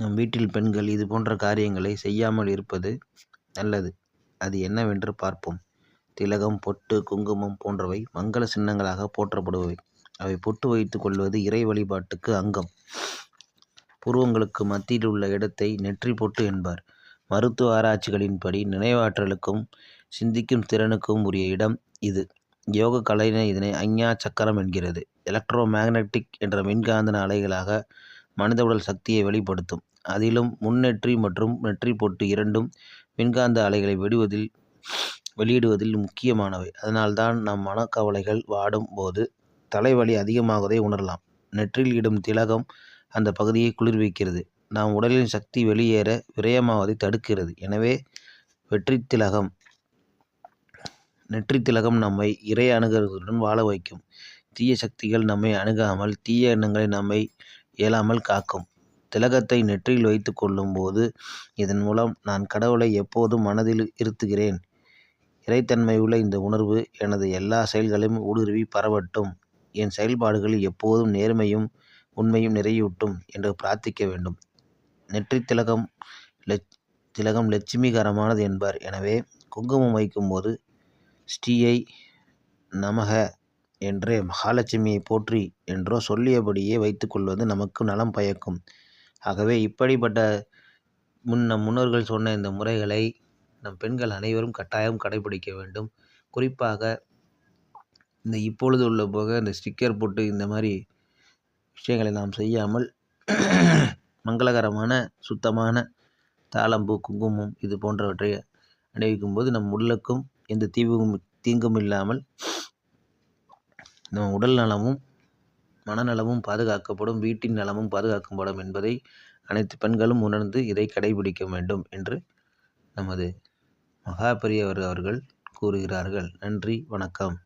நம் வீட்டில் பெண்கள் இது போன்ற காரியங்களை செய்யாமல் இருப்பது நல்லது. அது என்னவென்று பார்ப்போம். திலகம் பொட்டு குங்குமம் போன்றவை மங்கள சின்னங்களாக போற்றப்படுபவை. அவை பொட்டு வைத்துக் கொள்வது இறை வழிபாட்டுக்கு அங்கம். புருவங்களுக்கு மத்தியில் உள்ள இடத்தை நெற்றி பொட்டு என்பார். மருத்துவ ஆராய்ச்சிகளின்படி நினைவாற்றலுக்கும் சிந்திக்கும் திறனுக்கும் உரிய இடம் இது. யோக கலைஞர் இதனை அஞ்ஞா சக்கரம் என்கிறது. எலக்ட்ரோ மேக்னட்டிக் என்ற மின்காந்தன அலைகளாக மனித உடல் சக்தியை வெளிப்படுத்தும். அதிலும் முன்னெற்றி மற்றும் நெற்றி பொட்டு இரண்டும் மின்காந்த அலைகளை வெடிவதில் வெளியிடுவதில் முக்கியமானவை. அதனால்தான் நம் மனக்கவலைகள் வாடும் போது தலைவலி அதிகமாவதை உணரலாம். நெற்றில் இடும் திலகம் அந்த பகுதியை குளிர்விக்கிறது. நாம் உடலின் சக்தி வெளியேற விரயமாவதை தடுக்கிறது. எனவே வெற்றி திலகம் நெற்றி திலகம் நம்மை இறை அணுகுவதுடன் வாழ வைக்கும். தீய சக்திகள் நம்மை அணுகாமல் தீய எண்ணங்களை நம்மை இயலாமல் காக்கும். திலகத்தை நெற்றியில் வைத்து கொள்ளும்போது இதன் மூலம் நான் கடவுளை எப்போதும் மனதில் இருத்துகிறேன். இறைத்தன்மை உள்ள இந்த உணர்வு எனது எல்லா செயல்களையும் ஊடுருவி பரவட்டும். என் செயல்பாடுகளில் எப்போதும் நேர்மையும் உண்மையும் நிறையூட்டும் என்று பிரார்த்திக்க வேண்டும். நெற்றி திலகம் லட்ச் திலகம் லட்சுமிகரமானது என்பார். எனவே குங்குமம் வைக்கும்போது ஸ்ரீயை நமக என்றே மகாலட்சுமியை போற்றி என்றோ சொல்லியபடியே வைத்துக்கொள்வது நமக்கு நலம் பயக்கும். ஆகவே இப்படிப்பட்ட முன் நம் முன்னோர்கள் சொன்ன இந்த முறைகளை நம் பெண்கள் அனைவரும் கட்டாயம் கடைபிடிக்க வேண்டும். குறிப்பாக இந்த இப்பொழுது உள்ள போக இந்த ஸ்டிக்கர் போட்டு இந்த மாதிரி விஷயங்களை நாம் செய்யாமல் மங்களகரமான சுத்தமான தாளம்பூ குங்குமம் இது போன்றவற்றை அணிவிக்கும் போது நம் உடலுக்கும் எந்த தீவும் தீங்கும் இல்லாமல் நம் உடல் நலமும் மனநலமும் பாதுகாக்கப்படும் வீட்டின் நலமும் பாதுகாக்கப்படும் என்பதை அனைத்து பெண்களும் உணர்ந்து இதை கடைபிடிக்க வேண்டும் என்று நமது மகாபெரியவர் அவர்கள் கூறுகிறார்கள். நன்றி வணக்கம்.